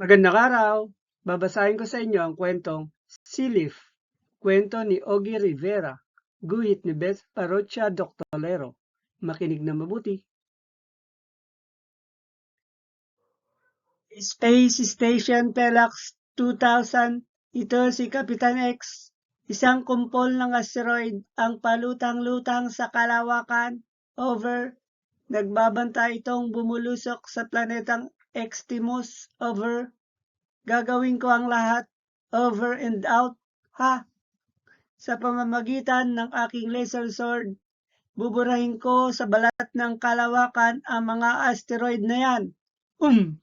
Magandang araw! Babasahin ko sa inyo ang kwentong Silif, kwento ni Ogie Rivera, guhit ni Beth Parocha Doctolero. Makinig na mabuti. Space Station Pelax 2000, ito si Kapitan X. Isang kumpol ng asteroid ang palutang-lutang sa kalawakan. Over. Nagbabanta itong bumulusok sa planetang Extimus. Over. Gagawin ko ang lahat. Over and out. Ha? Sa pamamagitan ng aking laser sword, buburahin ko sa balat ng kalawakan ang mga asteroid na yan. Um!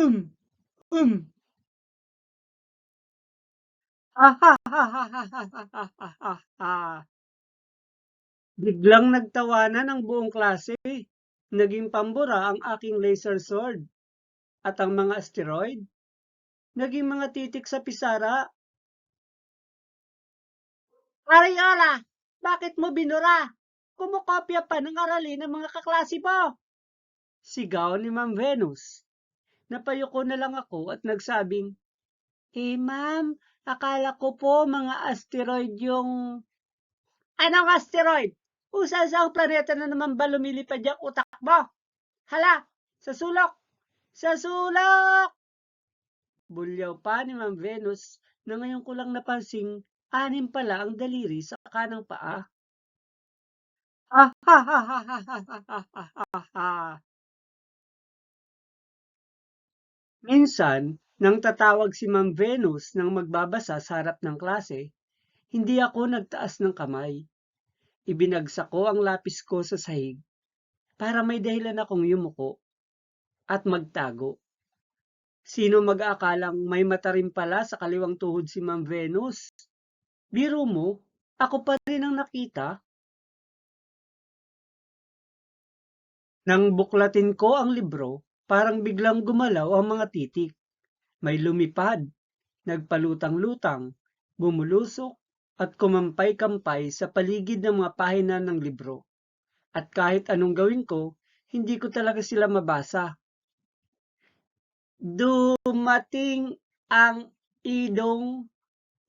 Um! Um! Biglang nagtawanan ang buong klase. Naging pambura ang aking laser sword. At ang mga asteroid, naging mga titik sa pisara. Ariola, bakit mo binura? Kumukopya pa ng aralin ng mga kaklase mo. Sigaw ni Ma'am Venus. Napayuko na lang ako at nagsabing, Eh ma'am, akala ko po mga asteroid yung... Anong asteroid? Saan sa planeta na naman ba lumilipad yung utak mo? Hala, sa sulok! Sa sulok! Bulyaw pa ni Ma'am Venus na ngayon ko lang napansing anim pala ang daliri sa kanang paa. Ah, ha, ha, ha, ha, ha, ha, ha. Minsan, nang tatawag si Ma'am Venus nang magbabasa sa harap ng klase, hindi ako nagtaas ng kamay. Ibinagsak ko ang lapis ko sa sahig para may dahilan akong yumuko at magtago. Sino mag-aakalang may mata rin pala sa kaliwang tuhod si Ma'am Venus? Biro mo, ako pa rin ang nakita. Nang buklatin ko ang libro, parang biglang gumalaw ang mga titik. May lumipad, nagpalutang-lutang, bumulusok, at kumampay-kampay sa paligid ng mga pahina ng libro. At kahit anong gawin ko, hindi ko talaga sila mabasa. Dumating ang idong,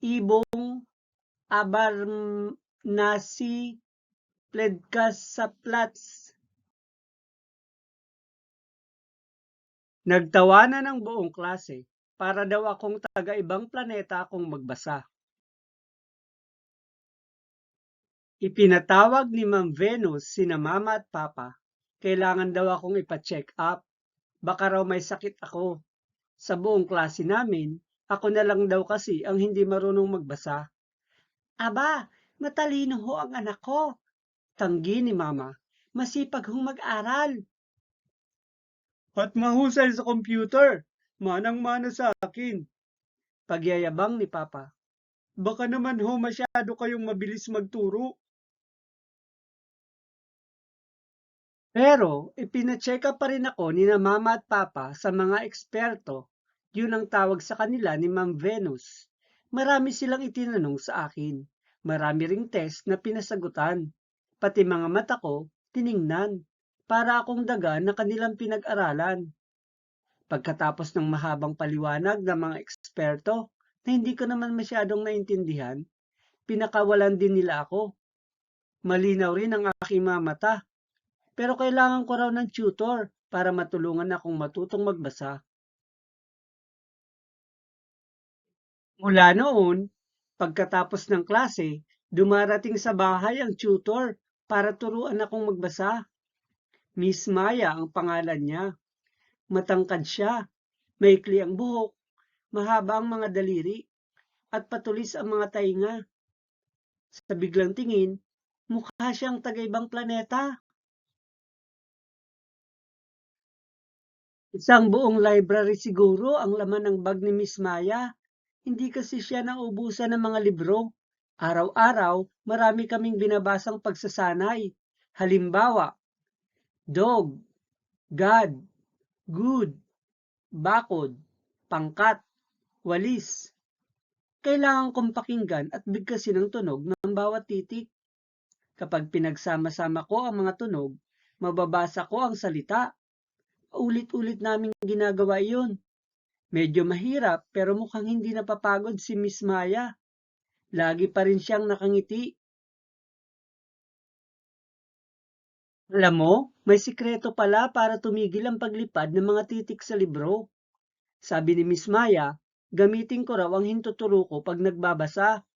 ibong, abarnasi, pledkas sa plats. Nagtawanan ng buong klase para daw akong taga-ibang planeta akong magbasa. Ipinatawag ni Ma'am Venus sina Mama at Papa. Kailangan daw akong ipa-check up. Baka raw may sakit ako. Sa buong klase namin, ako na lang daw kasi ang hindi marunong magbasa. Aba, matalino ho ang anak ko. Tanggi ni Mama. Masipag hong mag-aral. At mahusay sa computer. Manang-mana sa akin. Pagyayabang ni Papa. Baka naman ho masyado kayong mabilis magturo. Pero, ipinacheck up pa rin ako ni na mama at papa sa mga eksperto. Yun ang tawag sa kanila ni Ma'am Venus. Marami silang itinanong sa akin. Marami ring test na pinasagutan. Pati mga mata ko, tiningnan. Para akong daga na kanilang pinag-aralan. Pagkatapos ng mahabang paliwanag ng mga eksperto na hindi ko naman masyadong naintindihan, pinakawalan din nila ako. Malinaw rin ang aking mga mata pero kailangan ko raw ng tutor para matulungan akong matutong magbasa. Mula noon, pagkatapos ng klase, dumarating sa bahay ang tutor para turuan akong magbasa. Miss Maya ang pangalan niya. Matangkad siya, maikli ang buhok, mahaba ang mga daliri, at patulis ang mga tainga. Sa biglang tingin, mukha siyang taga-ibang planeta. Isang buong library siguro ang laman ng bag ni Miss Maya. Hindi kasi siya naubusan ng mga libro. Araw-araw, marami kaming binabasang pagsasanay. Halimbawa, dog, God, good, bakod, pangkat, walis. Kailangan kong pakinggan at bigkasin ang tunog ng bawat titik. Kapag pinagsama-sama ko ang mga tunog, mababasa ko ang salita Ulit-ulit naming ginagawa iyon. Medyo mahirap pero mukhang hindi napapagod si Miss Maya. Lagi pa rin siyang nakangiti. Alam mo, may sikreto pala para tumigil ang paglipad ng mga titik sa libro. Sabi ni Miss Maya, gamitin ko raw ang hintuturo ko pag nagbabasa.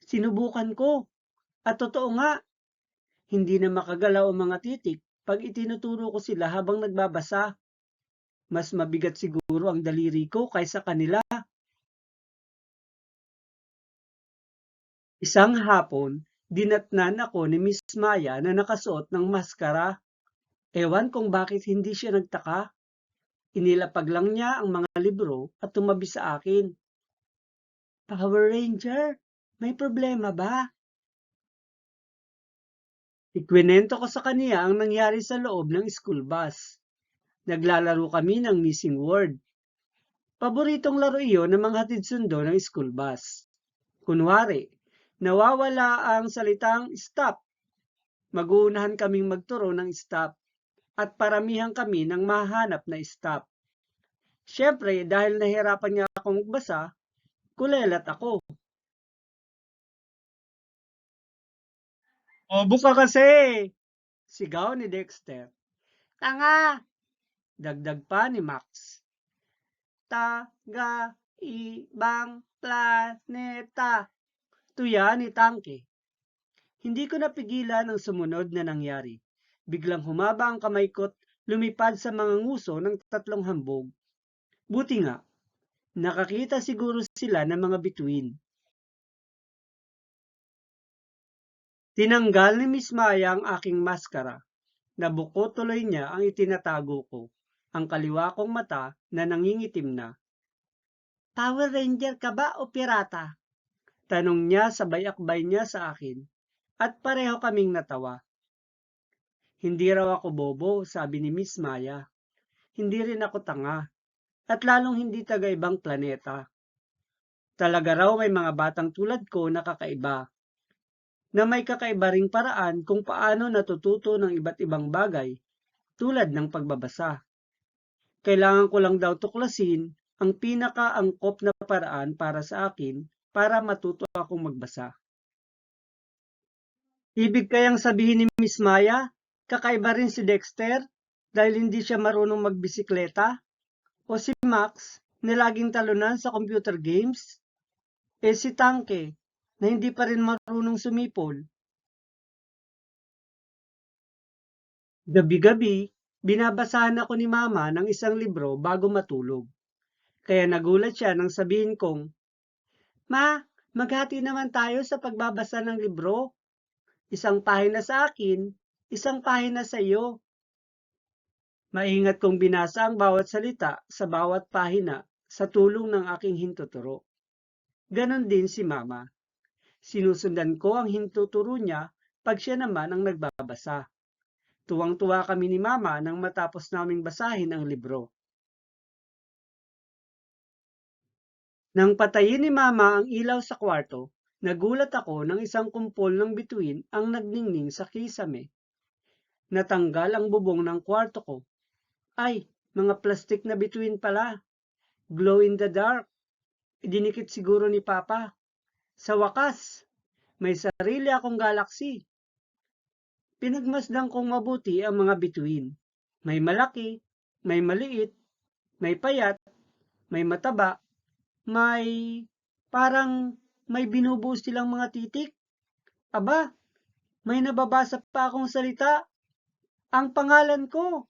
Sinubukan ko. At totoo nga, hindi na makagalaw ang mga titik pag itinuturo ko sila habang nagbabasa. Mas mabigat siguro ang daliri ko kaysa kanila. Isang hapon, dinatnan ako ni Miss Maya na nakasuot ng maskara. Ewan kung bakit hindi siya nagtaka. Inilapag lang niya ang mga libro at tumabi sa akin. Power Ranger, may problema ba? Ikwinento ko sa kaniya ang nangyari sa loob ng school bus. Naglalaro kami ng missing word. Paboritong laro iyon ng mga hatid sundo ng school bus. Kunwari, nawawala ang salitang stop. Maguunahan kaming magturo ng stop at paramihan kami ng mahanap na stop. Siyempre, dahil nahirapan nga akong magbasa, kulelat ako. Obo ka kasi! Sigaw ni Dexter. Tanga! Dagdag pa ni Max. Taga ibang planeta. Tuya ni Tangke. Hindi ko napigilan ang sumunod na nangyari. Biglang humaba ang kamay ko't lumipad sa mga nguso ng tatlong hambog. Buti nga, nakakita siguro sila ng mga bituin. Tinanggal ni Miss Maya ang aking maskara. Nabuko tuloy niya ang itinatago ko, ang kaliwa kong mata na nangingitim na. Power Ranger ka ba o pirata? Tanong niya sabay akbay niya sa akin, at pareho kaming natawa. Hindi raw ako bobo, sabi ni Miss Maya. Hindi rin ako tanga, at lalong hindi taga ibang planeta. Talaga raw may mga batang tulad ko na kakaiba, na may kakaiba ring paraan kung paano natututo ng iba't ibang bagay, tulad ng pagbabasa. Kailangan ko lang daw tuklasin ang pinakaangkop na paraan para sa akin para matuto akong magbasa. Ibig kayang sabihin ni Miss Maya, kakaiba rin si Dexter dahil hindi siya marunong magbisikleta? O si Max na laging talunan sa computer games? Eh si Tangke na hindi pa rin marunong sumipol? Gabi-gabi, binabasahan ako ni Mama ng isang libro bago matulog. Kaya nagulat siya nang sabihin kong, Ma, maghati naman tayo sa pagbabasa ng libro. Isang pahina sa akin, isang pahina sa iyo. Maingat kong binasa ang bawat salita sa bawat pahina sa tulong ng aking hintuturo. Ganon din si Mama. Sinusundan ko ang hintuturo niya pag siya naman ang nagbabasa. Tuwang-tuwa kami ni Mama nang matapos naming basahin ang libro. Nang patayin ni Mama ang ilaw sa kwarto, nagulat ako nang isang kumpol ng bituin ang nagningning sa kisame. Natanggal ang bubong ng kwarto ko. Ay, mga plastik na bituin pala. Glow in the dark. Idinikit siguro ni Papa. Sa wakas, may sarili akong galaxy. Pinagmasdan kong mabuti ang mga bituin. May malaki, may maliit, may payat, may mataba, may parang may binubuhos silang mga titik. Aba, may nababasa pa akong salita. Ang pangalan ko.